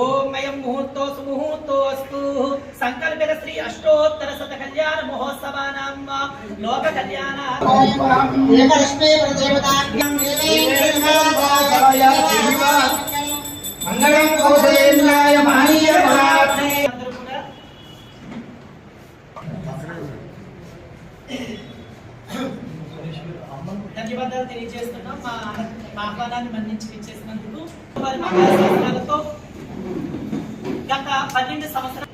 ఓం అయం ముహూర్తో సుముహూర్తో అస్తు సంకల్పిత శ్రీ అష్టోత్తర శత కళ్యాణ మహోత్సవానాం లోక కళ్యాణ. మంగళం కౌశలేంద్రాయ మహనీయ ధన్యవాదాలు తెలియజేస్తున్నాం. మా ఆహ్వానాన్ని మన్నించి విచ్చేసినందుకు. వారి మంగళాశాసనాలతో గత పన్నెండు సంవత్సరాలు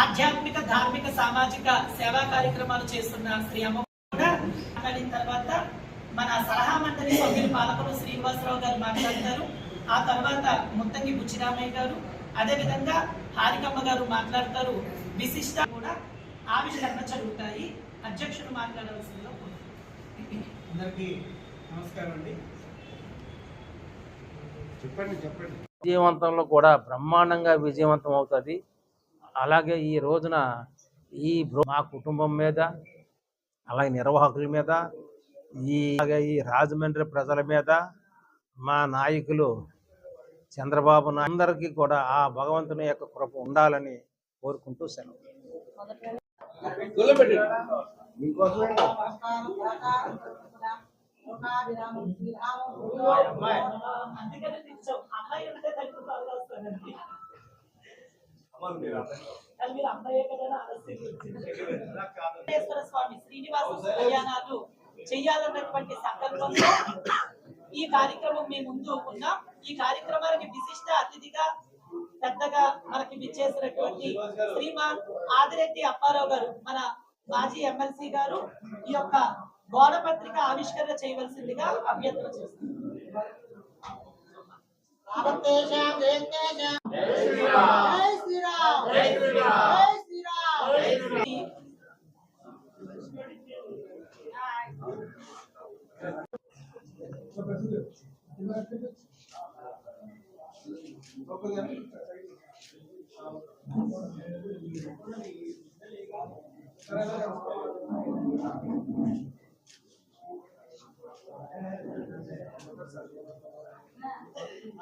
ఆధ్యాత్మిక ధార్మిక సామాజిక సేవా కార్యక్రమాలు చేస్తున్న శ్రీ అమ్మ కూడా. మాట్లాడిన తర్వాత మన సలహా మండలి సభ్యులు పాలకులు శ్రీనివాసరావు గారు మాట్లాడతారు. ఆ తర్వాత ముత్తంగి బుచ్చిరామయ్య గారు అదే విధంగా హారికమ్మ గారు మాట్లాడతారు. విశిష్ట కూడా ఆవిష్కరణ జరుగుతాయి. అధ్యక్షుడు మాట్లాడవలసిందిగా అందరికీ నమస్కారం అండి. చెప్పండి చెప్పండి. విజయవంతంలో కూడా బ్రహ్మాండంగా విజయవంతం అవుతుంది. అలాగే ఈ రోజున ఈ మా కుటుంబం మీద అలాగే నిర్వాహకుల మీద ఈ అలాగే ఈ రాజమండ్రి ప్రజల మీద మా నాయకులు చంద్రబాబు అందరికీ కూడా ఆ భగవంతుని యొక్క కృప ఉండాలని కోరుకుంటూ సెలవు. అందుకనే స్వామి శ్రీనివాస కళ్యాణాలు చేయాలన్నటువంటి సంకల్పంలో ఈ కార్యక్రమం మేము ముందు ఉన్నాం. ఈ కార్యక్రమానికి విశిష్ట అతిథిగా పెద్దగా మనకి విచ్చేసినటువంటి శ్రీమాన్ ఆదిరెడ్డి అప్పారావు గారు మన మాజీ ఎమ్మెల్సీ గారు ఈ యొక్క గోడపత్రిక ఆవిష్కరణ చేయవలసిందిగా అభ్యర్థన చేస్తున్నారు భారతదేశం దేశం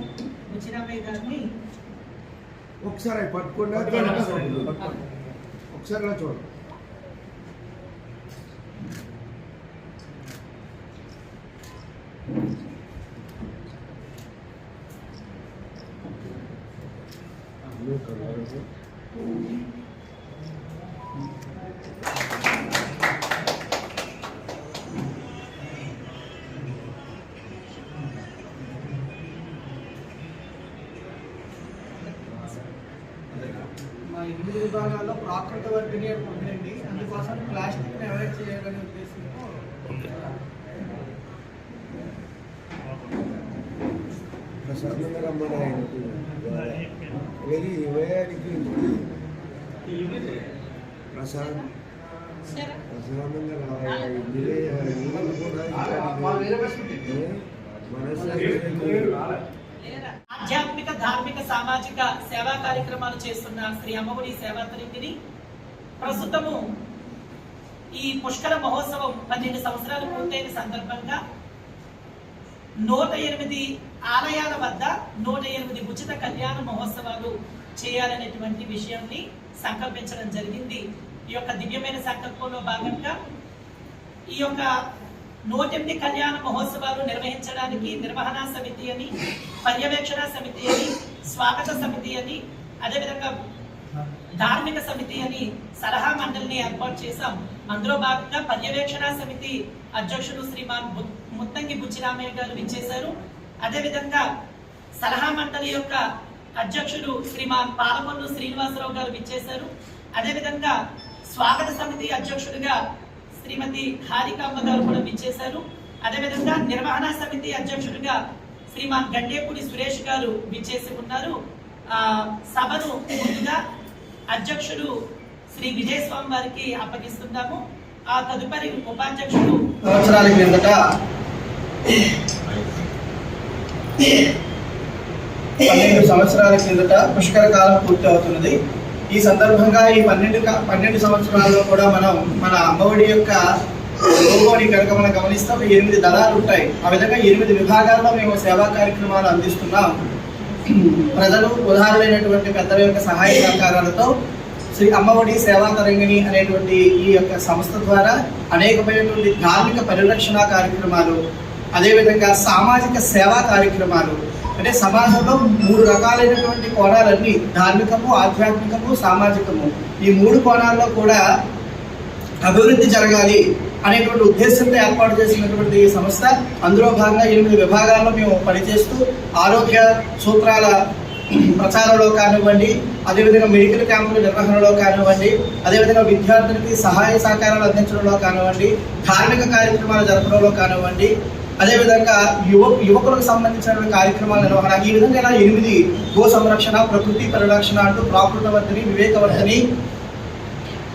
ముత్తకి బుచ్చిరామ్ బుచ్చిరామయ్య గారిని ఒకసారి పట్టుకోండి. ఒకసారి చూడండి విభాగాల్లో ప్రాకృత వర్తిని ఉందండి అందుకోసం ప్లాస్టిక్ని అవాయిడ్ చేయాలనే ఉద్దేశంతో ప్రశాంతంగా రమ్మని ఏది ఇవ్వడానికి ప్రశాంత్. ప్రశాంతంగా రావాలి. ఇవ్వాలి కూడా మనసు ఆధ్యాత్మిక ధార్మిక సామాజిక సేవా కార్యక్రమాలు చేస్తున్న శ్రీ అమ్మగుడి సేవాతరింగిని ప్రస్తుతము ఈ పుష్కర మహోత్సవం పన్నెండు సంవత్సరాలు పూర్తయిన సందర్భంగా నూట ఎనిమిది ఆలయాల వద్ద నూట ఎనిమిది ఉచిత కళ్యాణ మహోత్సవాలు చేయాలనేటువంటి విషయాన్ని సంకల్పించడం జరిగింది. ఈ యొక్క దివ్యమైన సంకల్పంలో భాగంగా ఈ యొక్క నూటెనిమిది కళ్యాణ మహోత్సవాలు నిర్వహించడానికి నిర్వహణ సమితి అని పర్యవేక్షణ సమితి అని స్వాగత సమితి అని అదేవిధంగా ధార్మిక సమితి అని సలహా మండలిని ఏర్పాటు చేశాం. అందులో భాగంగా పర్యవేక్షణ సమితి అధ్యక్షుడు శ్రీమాన్ ము- ముత్తంగి బుచ్చిరామయ్య గారు విచ్చేశారు. అదేవిధంగా సలహా మండలి యొక్క అధ్యక్షుడు శ్రీమాన్ పాలకొల్లు శ్రీనివాసరావు గారు విచ్చేశారు. అదేవిధంగా స్వాగత సమితి అధ్యక్షుడిగా శ్రీమతి హారికాంబ గారు కూడా విచ్చేశారు. అదేవిధంగా నిర్వహణ సమితి అధ్యక్షుడిగా శ్రీమాన్ గండేపూడి సురేష్ గారు విచ్చేసి ఉన్నారు. ఆ సభను ముందుగా అధ్యక్షుడు శ్రీ విజయస్వామి వారికి అప్పగిస్తున్నాము. ఆ తదుపరి ఉపాధ్యక్షుడు సంవత్సరాల క్రిందట పన్నెండు సంవత్సరాల క్రిందట పుష్కర కాలం పూర్తి అవుతున్నది. ఈ సందర్భంగా ఈ పన్నెండు పన్నెండు సంవత్సరాల్లో కూడా మనం మన అమ్మఒడి యొక్క లోగోని కనుక మనం గమనిస్తాం. ఎనిమిది దళాలు ఉంటాయి. ఆ విధంగా ఎనిమిది విభాగాల్లో మేము సేవా కార్యక్రమాలు అందిస్తున్నాం. ప్రజలు ఉదాహరణైనటువంటి పెద్దల యొక్క సహాయ సహకారాలతో శ్రీ అమ్మఒడి సేవా తరంగిణి అనేటువంటి ఈ యొక్క సంస్థ ద్వారా అనేకమైనటువంటి ధార్మిక పరిరక్షణ కార్యక్రమాలు అదేవిధంగా సామాజిక సేవా కార్యక్రమాలు అంటే సమాజంలో మూడు రకాలైనటువంటి కోణాలన్నీ ధార్మికము ఆధ్యాత్మికము సామాజికము. ఈ మూడు కోణాల్లో కూడా అభివృద్ధి జరగాలి అనేటువంటి ఉద్దేశంతో ఏర్పాటు చేసినటువంటి ఈ సంస్థ అందులో భాగంగా ఎనిమిది విభాగాల్లో మేము పనిచేస్తూ ఆరోగ్య సూత్రాల ప్రచారంలో కానివ్వండి అదేవిధంగా మెడికల్ క్యాంపుల నిర్వహణలో కానివ్వండి అదేవిధంగా విద్యార్థులకి సహాయ సహకారాలు అందించడంలో కానివ్వండి ధార్మిక కార్యక్రమాలు జరపడంలో కానివ్వండి అదేవిధంగా యువ యువకులకు సంబంధించిన కార్యక్రమాల నిర్వహణ ఈ విధంగా ఇలా ఎనిమిది గో సంరక్షణ ప్రకృతి పరిరక్షణ అంటూ ప్రాకృతవర్ధిని వివేకవర్ధిని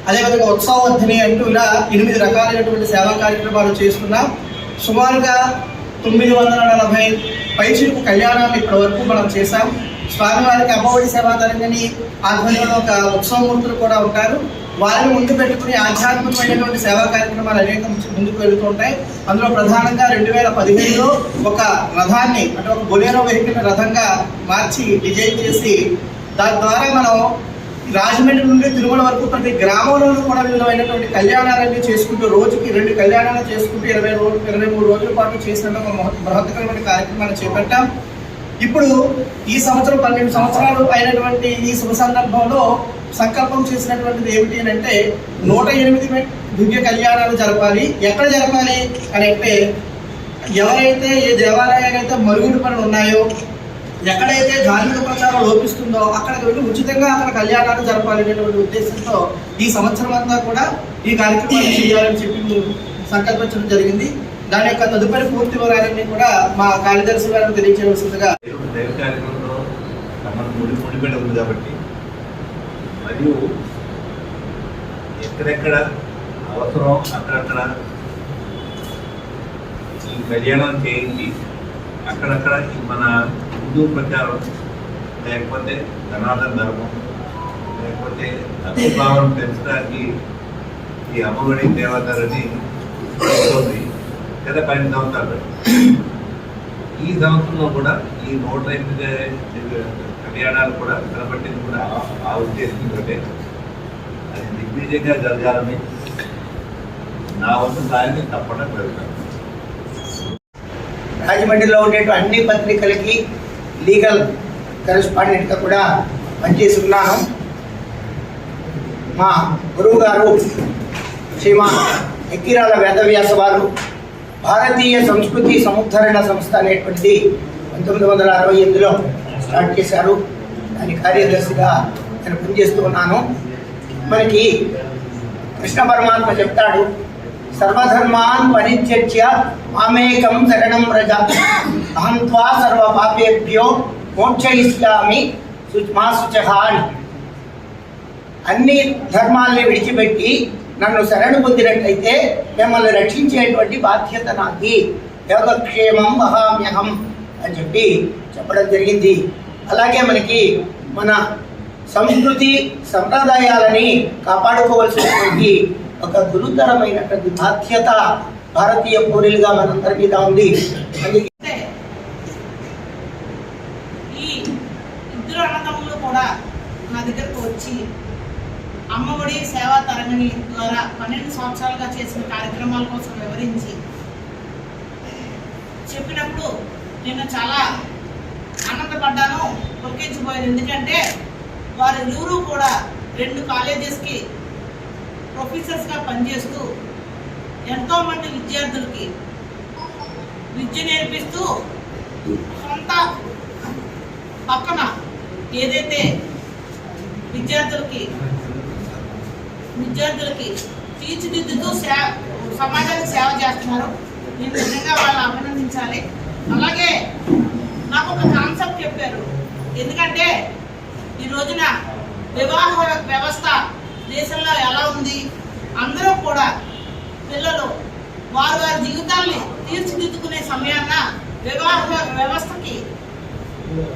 అదేవిధంగా ఉత్సవవర్ధిని అంటూ ఇలా ఎనిమిది రకాలైనటువంటి సేవా కార్యక్రమాలు చేస్తున్నాం. సుమారుగా తొమ్మిది వందల నలభై పైచిలకు కళ్యాణాన్ని ఇప్పటి వరకు మనం చేశాం. స్వామివారికి అమ్మఒడి సేవా ఆధ్వర్యంలో ఒక ఉత్సవమూర్తులు కూడా ఉంటారు. వారిని ముందు పెట్టుకుని ఆధ్యాత్మికమైనటువంటి సేవా కార్యక్రమాలు అనేక ముందుకు వెళుతూ ఉంటాయి. అందులో ప్రధానంగా రెండు వేల పదిహేనులో ఒక రథాన్ని అంటే ఒక బొలేరో వెహికల్ రథంగా మార్చి డిజైన్ చేసి దాని ద్వారా మనం రాజమండ్రి నుండి తిరుమల వరకు ప్రతి గ్రామంలోనూ కూడా విధమైనటువంటి కళ్యాణాలన్నీ చేసుకుంటూ రోజుకి రెండు కళ్యాణాలు చేసుకుంటూ ఇరవై రోజులు ఇరవై మూడు రోజుల పాటు చేసిన ఒక మహ- కార్యక్రమాన్ని చేపట్టాం. ఇప్పుడు ఈ సంవత్సరం పన్నెండు సంవత్సరాలు అయినటువంటి ఈ శుభ సందర్భంలో సంకల్పం చేసినటువంటిది ఏమిటి అని అంటే నూట ఎనిమిది దివ్య కళ్యాణాలు జరపాలి. ఎక్కడ జరపాలి అని అంటే ఎవరైతే ఏ దేవాలయాలైతే మరుగుడు పనులు ఉన్నాయో ఎక్కడైతే ధార్మిక ప్రచారం లోపిస్తుందో అక్కడికి వెళ్ళి ఉచితంగా అక్కడ కళ్యాణాలు జరపాలనేటువంటి ఉద్దేశంతో ఈ సంవత్సరం అంతా కూడా ఈ కార్యక్రమాన్ని చేయాలని చెప్పి సంకల్పించడం జరిగింది. దాని యొక్క తదుపరి పూర్తి వివరాలన్నీ కూడా మా కార్యదర్శి గారికి తెలియజేయవలసిందిగా దైవ కార్యక్రమంలో మన ముడి ముడిపడి ఉంది కాబట్టి. మరియు ఎక్కడెక్కడ అవసరం అక్కడక్కడ ఈ కళ్యాణం చేయించి అక్కడక్కడ మన హిందూ ప్రచారం లేకపోతే సనాతన ధర్మం లేకపోతే అభిభావం పెంచడానికి ఈ అమ్మఒడి దేవతలని లేదా పన్నెండు సంవత్సరాలు. ఈ సంవత్సరంలో కూడా ఈ నూట ఎనిమిది కళ్యాణాలు కూడా నిలబట్టింది కూడా ఆ- ఉద్దేశం ఉద్దేశంతో అది దిగ్విజయంగా జరగాలని నా వంతు దాన్ని తప్పడం జరుగుతాను రాజమండ్రిలో ఉండేటువంటి అన్ని పత్రికలకి లీగల్ కరెస్పాండెంట్గా కూడా పనిచేస్తున్నాను. మా గురువు గారు శ్రీమా ఎక్కిరాల వేదవ్యాస వారు భారతీయ సంస్కృతి సముద్ధరణ సంస్థ అనేటువంటిది పంతొమ్మిది వందల అరవై ఎనిమిదిలో స్టార్ట్ చేశారు. దాని కార్యదర్శిగా నేను పనిచేస్తూ ఉన్నాను. మనకి కృష్ణ పరమాత్మ చెప్తాడు సర్వధర్మాన్ పరిత్యజ్య మామేకం శరణం రజ అహం త్వా సర్వ పాపేభ్యో మోక్షయిష్యామి మా శుచః అన్ని ధర్మాల్ని విడిచిపెట్టి నన్ను శరణు పొందినట్లయితే మిమ్మల్ని రక్షించేటువంటి బాధ్యత నాది. యోగక్షేమం మహామ్యహం అని చెప్పి చెప్పడం జరిగింది. అలాగే మనకి మన సంస్కృతి సంప్రదాయాలని కాపాడుకోవాల్సినటువంటి ఒక గురుతరమైనటువంటి బాధ్యత భారతీయ పౌరులుగా మనందరి మీద ఉంది. అందుకే అంటే ఈ ఇద్దరు అన్నదమ్ములు కూడా అమ్మఒడి సేవా తరంగిణి ద్వారా పన్నెండు సంవత్సరాలుగా చేసిన కార్యక్రమాల కోసం వివరించి చెప్పినప్పుడు నేను చాలా ఆనందపడ్డాను పొక్కించిపోయాను ఎందుకంటే వారి ఊరు కూడా రెండు కాలేజెస్కి ప్రొఫెసర్స్గా పనిచేస్తూ ఎంతోమంది విద్యార్థులకి విద్య నేర్పిస్తూ సొంత పక్కన ఏదైతే విద్యార్థులకి విద్యార్థులకి తీర్చిదిద్దుతూ సేవ సమాజానికి సేవ చేస్తున్నారు. నేను నిజంగా వాళ్ళని అభినందించాలి. అలాగే నాకు ఒక కాన్సెప్ట్ చెప్పారు. ఎందుకంటే ఈ రోజున వివాహ వ్యవస్థ దేశంలో ఎలా ఉంది? అందరూ కూడా పిల్లలు వారు వారి జీవితాల్ని తీర్చిదిద్దుకునే సమయాన వివాహ వ్యవస్థకి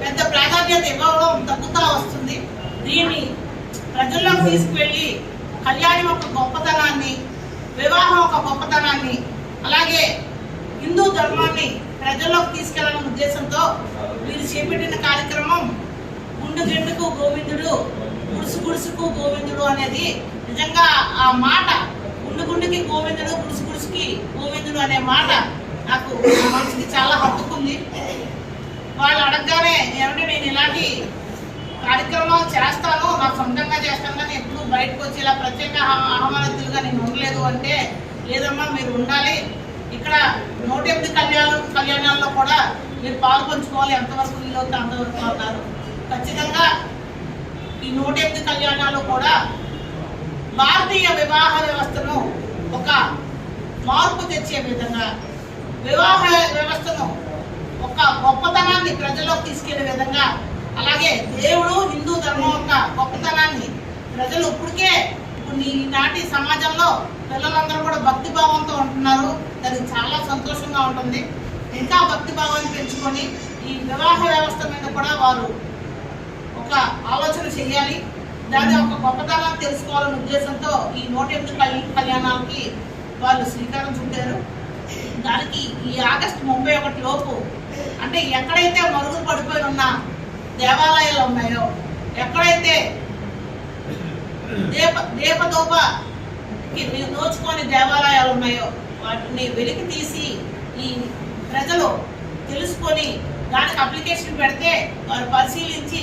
పెద్ద ప్రాధాన్యత ఇవ్వడం తగ్గుతూ వస్తుంది. దీన్ని ప్రజల్లోకి తీసుకువెళ్ళి కళ్యాణం ఒక గొప్పతనాన్ని వివాహం ఒక గొప్పతనాన్ని అలాగే హిందూ ధర్మాన్ని ప్రజల్లోకి తీసుకెళ్ళాలనే ఉద్దేశంతో వీరు చేపట్టిన కార్యక్రమం గుండు గిండుకు గోవిందుడు గుడుసు గుడుసుకు గోవిందుడు అనేది నిజంగా ఆ మాట గుండు గుండుకి గోవిందుడు గుడుసు గుడుసుకి గోవిందుడు అనే మాట నాకు నా మనసుకి చాలా హత్తుకుంది. వాళ్ళు అడగగానే ఏమంటే నేను ఇలాంటి కార్యక్రమాలు చేస్తాను నా సొంతంగా చేస్తాను కానీ ఎప్పుడు బయటకు వచ్చి ఇలా ప్రత్యేక ఆహ్వానితులుగా నేను ఉండలేదు అంటే లేదమ్మా మీరు ఉండాలి. ఇక్కడ నూట ఎనిమిది కళ్యాణ కళ్యాణాల్లో కూడా మీరు పాల్పంచుకోవాలి ఎంతవరకు వీలవుతుంది అంతవరకు అన్నారు ఖచ్చితంగా ఈ నూట ఎనిమిది కళ్యాణాలు కూడా భారతీయ వివాహ వ్యవస్థను ఒక మార్పు తెచ్చే విధంగా వివాహ వ్యవస్థను ఒక గొప్పతనాన్ని ప్రజల్లోకి తీసుకెళ్ళే విధంగా అలాగే దేవుడు హిందూ ధర్మం యొక్క గొప్పతనాన్ని ప్రజలు ఇప్పటికే ఇప్పుడు ఈనాటి సమాజంలో పిల్లలందరూ కూడా భక్తి భావంతో ఉంటున్నారు. దానికి చాలా సంతోషంగా ఉంటుంది. ఇంకా భక్తి భావాన్ని పెంచుకొని ఈ వివాహ వ్యవస్థ మీద కూడా వారు ఒక ఆలోచన చేయాలి. దాని ఒక గొప్పతనాన్ని తెలుసుకోవాలనే ఉద్దేశంతో ఈ నూట ఎనిమిది కళ్యాణాలకి వాళ్ళు శ్రీకారం చుట్టారు. దానికి ఈ ఆగస్టు ముప్పై ఒకటి లోపు అంటే ఎక్కడైతే మరుగులు పడిపోయి ఉన్నా దేవాలయాలు ఉన్నాయో ఎక్కడైతే దీప దీపదూప దోచుకొని దేవాలయాలు ఉన్నాయో వాటిని వెలికి తీసి ఈ ప్రజలు తెలుసుకొని దానికి అప్లికేషన్ పెడితే వారు పరిశీలించి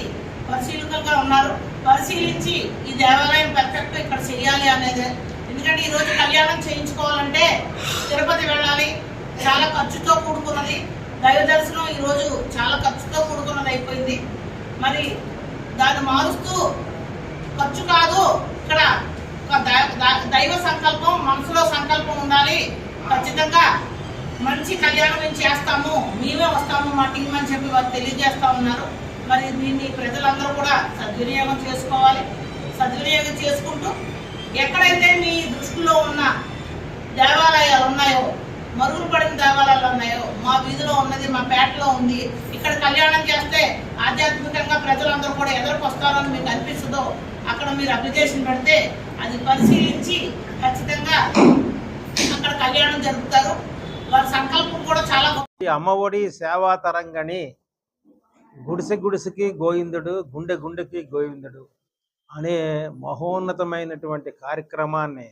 పరిశీలకులుగా ఉన్నారు. పరిశీలించి ఈ దేవాలయం పర్ఫెక్ట్ ఇక్కడ చేయాలి అనేది. ఎందుకంటే ఈ రోజు కళ్యాణం చేయించుకోవాలంటే తిరుపతి వెళ్ళాలి. చాలా ఖర్చుతో కూడుకున్నది. దైవ దర్శనం ఈరోజు చాలా ఖర్చుతో కూడుకున్నది అయిపోయింది. మరి దాన్ని మారుస్తూ ఖర్చు కాదు. ఇక్కడ ఒక దై- దైవ సంకల్పం మనసులో సంకల్పం ఉండాలి. ఖచ్చితంగా మంచి కళ్యాణం మేము చేస్తాము. మేమే వస్తాము మా టీం అని చెప్పి వారు తెలియజేస్తా ఉన్నారు. మరి దీన్ని ప్రజలందరూ కూడా సద్వినియోగం చేసుకోవాలి. సద్వినియోగం చేసుకుంటూ ఎక్కడైతే మీ దృష్టిలో ఉన్న దేవాలయాలు ఉన్నాయో మరుగులు పడిన దేవాలయాలు ఉన్నాయో మా వీధిలో ఉన్నది మా పేటలో ఉంది. ఇక్కడ కళ్యాణం చేస్తే ఆధ్యాత్మికంగా ప్రజలందరూ కూడా ఎదురుకు వస్తారని మీకు అనిపిస్తుందో అక్కడ మీరు అప్లికేషన్ పెడితే అది పరిశీలించి ఖచ్చితంగా అక్కడ కళ్యాణం జరుపుతారు. వారి సంకల్పం కూడా చాలా అమ్మఒడి సేవా తరంగని గుడిసె గుడిసెకి గోవిందుడు గుండె గుండెకి గోవిందుడు అనే మహోన్నతమైనటువంటి కార్యక్రమాన్ని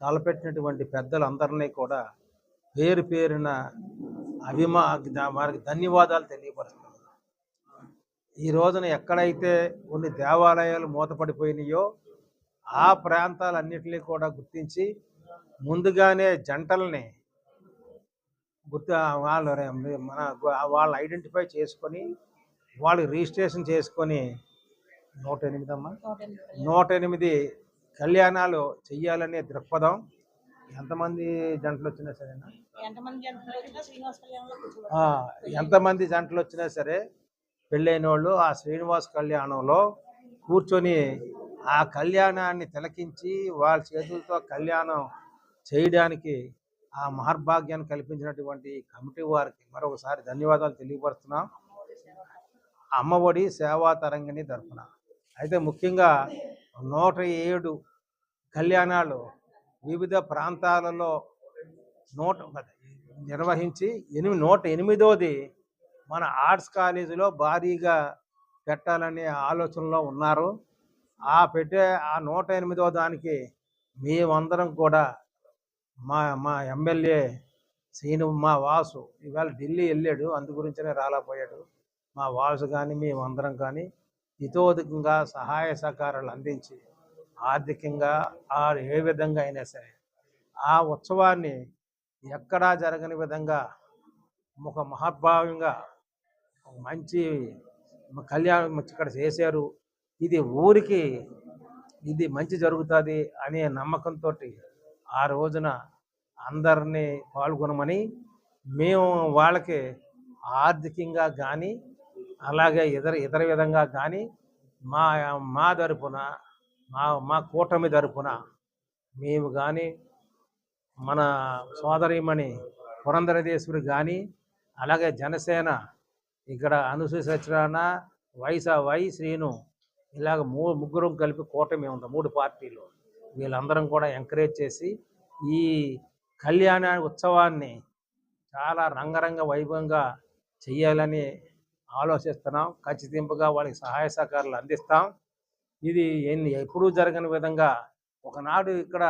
తలపెట్టినటువంటి పెద్దలందరినీ కూడా పేరు పేరున అభిమా వారికి ధన్యవాదాలు తెలియపరుస్తున్నాను. ఈ రోజున ఎక్కడైతే కొన్ని దేవాలయాలు మూతపడిపోయినాయో ఆ ప్రాంతాలన్నిటినీ కూడా గుర్తించి ముందుగానే జంటల్ని గుర్తు వాళ్ళు మన వాళ్ళు ఐడెంటిఫై చేసుకొని వాళ్ళు రిజిస్ట్రేషన్ చేసుకొని నూట ఎనిమిది అమ్మా నూట ఎనిమిది కళ్యాణాలు చెయ్యాలనే దృక్పథం ఎంతమంది జంటలు వచ్చినా సరేనా? ఎంతమంది జంటలు వచ్చినా సరే పెళ్ళైన వాళ్ళు ఆ శ్రీనివాస్ కళ్యాణంలో కూర్చొని ఆ కళ్యాణాన్ని తిలకించి వాళ్ళ చేతులతో కళ్యాణం చేయడానికి ఆ మహర్భాగ్యాన్ని కల్పించినటువంటి కమిటీ వారికి మరొకసారి ధన్యవాదాలు తెలియపరుస్తున్నాం. అమ్మఒడి సేవా తరంగిణి తరఫున అయితే ముఖ్యంగా నూట ఏడు కళ్యాణాలు వివిధ ప్రాంతాలలో నూట నిర్వహించి ఎనిమిది నూట ఎనిమిదోది మన ఆర్ట్స్ కాలేజీలో భారీగా పెట్టాలనే ఆలోచనలో ఉన్నారు. ఆ పెట్టే ఆ నూట ఎనిమిదవ దానికి మేమందరం కూడా మా మా ఎమ్మెల్యే శ్రీను మా వాసు ఇవాళ ఢిల్లీ వెళ్ళాడు. అందు గురించినే రాలేకపోయాడు. మా వాసు కానీ మేమందరం కానీ ఇతోధికంగా సహాయ సహకారాలు అందించి ఆర్థికంగా ఆ ఏ విధంగా అయినా సరే ఆ ఉత్సవాన్ని ఎక్కడా జరగని విధంగా ఒక మహాభావంగా మంచి కళ్యాణం ఇక్కడ చేశారు. ఇది ఊరికి ఇది మంచి జరుగుతుంది అనే నమ్మకంతో ఆ రోజున అందరినీ పాల్గొనమని మేము వాళ్ళకి ఆర్థికంగా కానీ అలాగే ఇతర ఇతర విధంగా కానీ మా మా తరపున మా మా కూటమి తరపున మేము కానీ మన సోదరిమణి పురంధరదేశ్వరి కానీ అలాగే జనసేన ఇక్కడ అనుసూయ సత్యనారాయణ వైసా వై శ్రీను ఇలాగ మూ ముగ్గురం కలిపి కూటమి ఉంది మూడు పార్టీలు. వీళ్ళందరం కూడా ఎంకరేజ్ చేసి ఈ కళ్యాణ ఉత్సవాన్ని చాలా రంగరంగ వైభవంగా చేయాలని ఆలోచిస్తున్నాం. ఖచ్చితింపుగా వాళ్ళకి సహాయ సహకారాలు అందిస్తాం. ఇది ఎన్ని ఎప్పుడూ జరగని విధంగా ఒకనాడు ఇక్కడ